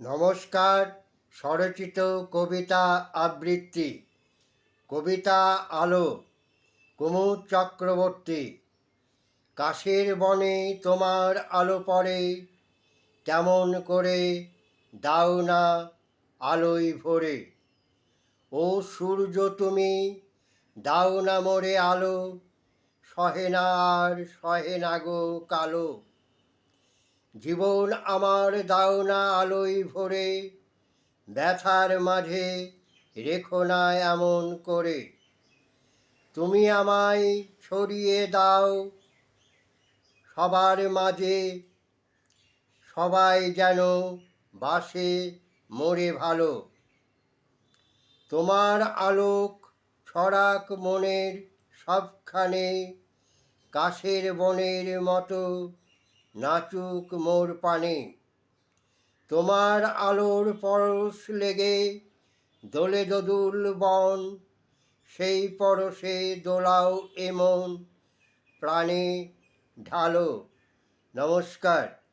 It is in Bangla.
নমস্কার, স্বরচিত কবিতা আবৃত্তি। কবিতা আলো, কুমুদ চক্রবর্তী। কাশের বনে তোমার আলো পড়ে, কেমন করে দাও না আলোয় ভরে। ও সূর্য তুমি, দাও না মোরে আলো, সহে না আর সহে না গো কালো। জীবন আমার দাও না আলোয় ভরে, ব্যথার মাঝে রেখো না এমন করে। তুমি আমায় ছড়িয়ে দাও, সবার মাঝে সবাই যেন বাসে মরে ভালো। তোমার আলোক ছড়াক মনের সবখানে, কাশের বনের মতো নাচুক মোর পানে। তোমার আলোর পরশ লেগে দোলে দদুল বন, সেই পরশে দোলাও এমন প্রাণে ঢালো, নমস্কার।